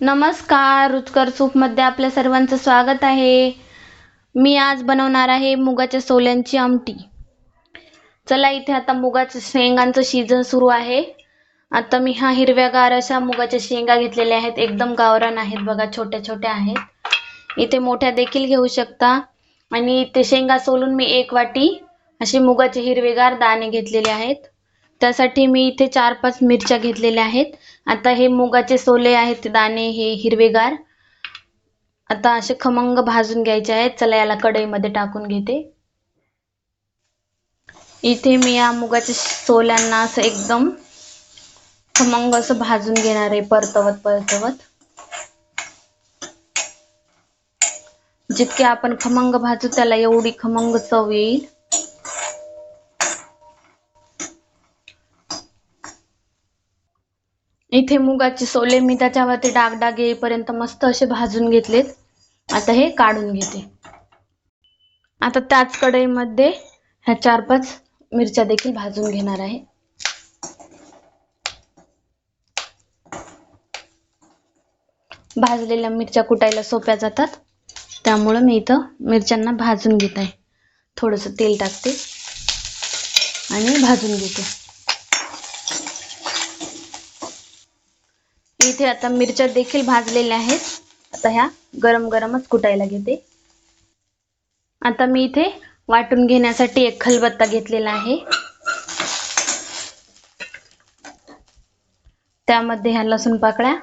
नमस्कार रुचकर सूपमध्ये आपल्या सर्वांचं स्वागत आहे. मी आज बनवणार आहे मुगाच्या सोल्यांची आमटी. चला इथे आता मुगाच्या शेंगांचं सीझन सुरू आहे. आता मी हा हिरव्यागार अशा मुगाच्या शेंगा घेतलेल्या आहेत. एकदम गावरान आहेत बघा छोट्या छोट्या आहेत. इथे मोठ्या देखील घेऊ शकता. आणि इथे शेंगा सोलून मी एक वाटी असे मुगाचे हिरवेगार दाणे घेतलेले आहेत. त्यासाठी मी इथे चार पाच मिरच्या घेतलेल्या आहेत. आता हे मुगाचे सोले आहेत दाणे हे हिरवेगार. आता असे खमंग भाजून घ्यायचे आहेत. चला याला कढईमध्ये टाकून घेते. इथे मी या मुगाच्या सोल्यांना असं एकदम खमंग असं भाजून घेणार आहे परतवत परतवत. जितके आपण खमंग भाजू त्याला एवढी खमंग चव येईल. इथे मुगाचे सोले मी त्याच्यावरती डागडाग येईपर्यंत मस्त असे भाजून घेतलेत. आता हे काढून घेते. आता त्याच कढईमध्ये ह्या चार पाच मिरच्या देखील भाजून घेणार आहे. भाजलेल्या मिरच्या कुटायला सोप्या जातात. त्यामुळं मी इथं मिरच्यांना भाजून घेत आहे. थोडंसं तेल टाकते आणि भाजून घेते. इथे आता मिरच्या देखील भाजलेल्या आहेत. आता ह्या गरम गरमच कुटायला घेते. आता मी इथे वाटून घेण्यासाठी एक खलबत्ता घेतलेला आहे. त्यामध्ये ह्या लसूण पाकळ्या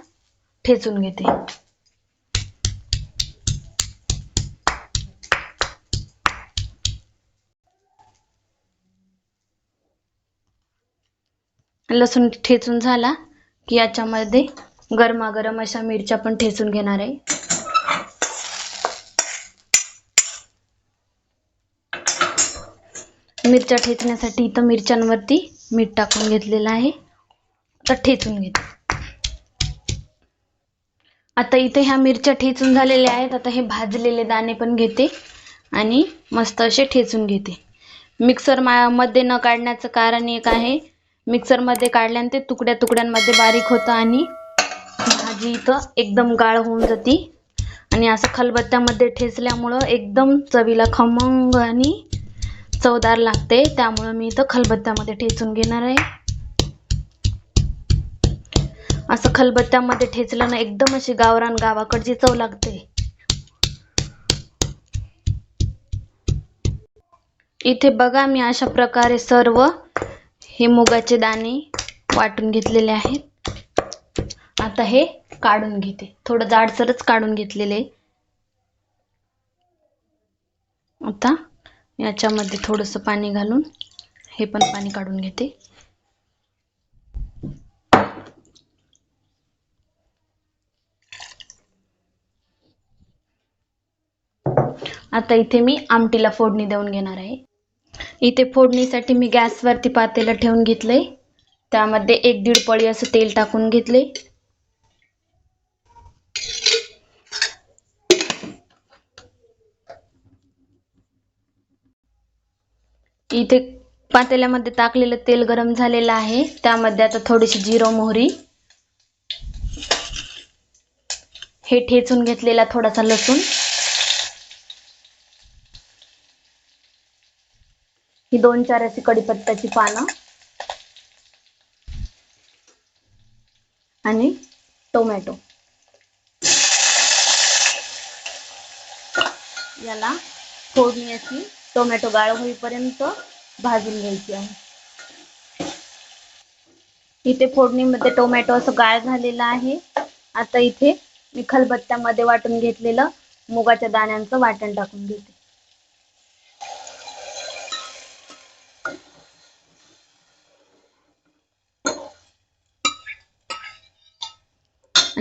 ठेचून घेते. लसूण ठेचून झाला. की याच्यामध्ये गरमागरम अशा मिरच्या पण ठेचून घेणार आहे. मिरच्या ठेचण्यासाठी इथं मिरच्यांवरती मीठ टाकून घेतलेलं आहे. आता ठेचून घेते. आता इथे ह्या मिरच्या ठेचून झालेल्या आहेत. आता हे भाजलेले दाणे पण घेते आणि मस्त असे ठेचून घेते. मिक्सरमध्ये न काढण्याचं कारण एक आहे. मिक्सरमध्ये काढल्याने ते तुकड्या तुकड्यांमध्ये बारीक होतं आणि भाजी इथं एकदम गाळ होऊन जाती. आणि असं खलबत्त्यामध्ये ठेचल्यामुळं एकदम चवीला खमंग आणि चवदार लागते. त्यामुळं मी इथं खलबत्त्यामध्ये ठेचून घेणार आहे. असं खलबत्त्यामध्ये ठेचलं ना एकदम अशी गावरान गावाकडची चव लागते. इथे बघा मी अशा प्रकारे सर्व हे मुगाचे दाणे वाटून घेतलेले आहेत. आता हे काढून घेते. थोडं जाडसरच काढून घेतलेले. आता याच्यामध्ये थोडंसं पाणी घालून हे पण पाणी काढून घेते. आता इथे मी आमटीला फोडणी देऊन घेणार आहे. इथे फोडणीसाठी मी गॅसवरती पातेलं ठेवून घेतलंय. त्यामध्ये एक दीड पळी असं तेल टाकून घेतले इथे पातेल्यामध्ये टाकलेलं तेल गरम झालेलं आहे. त्यामध्ये आता थोडीशी जिरो मोहरी. हे ठेचून घेतलेला थोडासा लसूण. ही दोन चार अशी कडीपत्त्याची पानं. आणि टोमॅटो. याला फोडणी अशी टोमॅटो गाळ होईपर्यंत भाजून घ्यायची आहे. इथे फोडणीमध्ये टोमॅटो असं गाळ झालेलं आहे. आता इथे मी खलबत्त्यामध्ये वाटून घेतलेलं मुगाच्या दाण्यांचं वाटण टाकून घेते.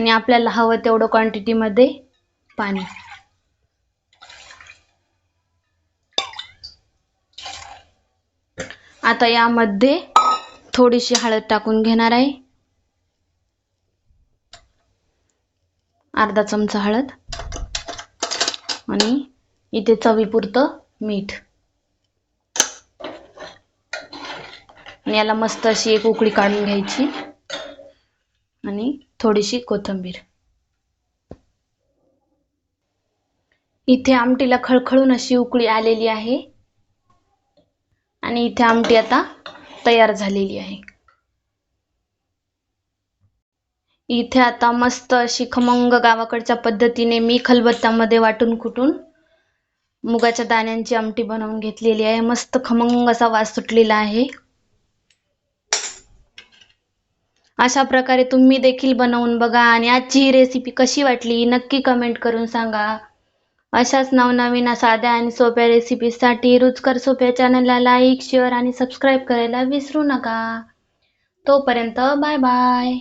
आणि आपल्याला हवं तेवढं क्वांटिटीमध्ये पाणी. आता यामध्ये थोडीशी हळद टाकून घेणार आहे. अर्धा चमचा हळद आणि इथे चवीपुरतं मीठ. आणि याला मस्त अशी एक उकळी काढून घ्यायची आणि थोडीशी कोथिंबीर. इथे आमटीला खळखळून अशी उकळी आलेली आहे. आणि इथे आमटी आता तयार झालेली आहे. इथे आता मस्त अशी खमंग गावाकडच्या पद्धतीने मी खलबत्त्यामध्ये वाटून कुटून मुगाच्या दाण्यांची आमटी बनवून घेतलेली आहे. मस्त खमंग असा वास सुटलेला आहे. अशा प्रकारे तुम्ही देखील बनवून बघा आणि आजची ही रेसिपी कशी वाटली नक्की कमेंट करून सांगा. अशाच नवनवीन साध्या आणि सोप्या रेसिपीसाठी रुचकर सोप्या चॅनलला लाईक शेअर आणि सबस्क्राईब करायला विसरू नका. तोपर्यंत बाय बाय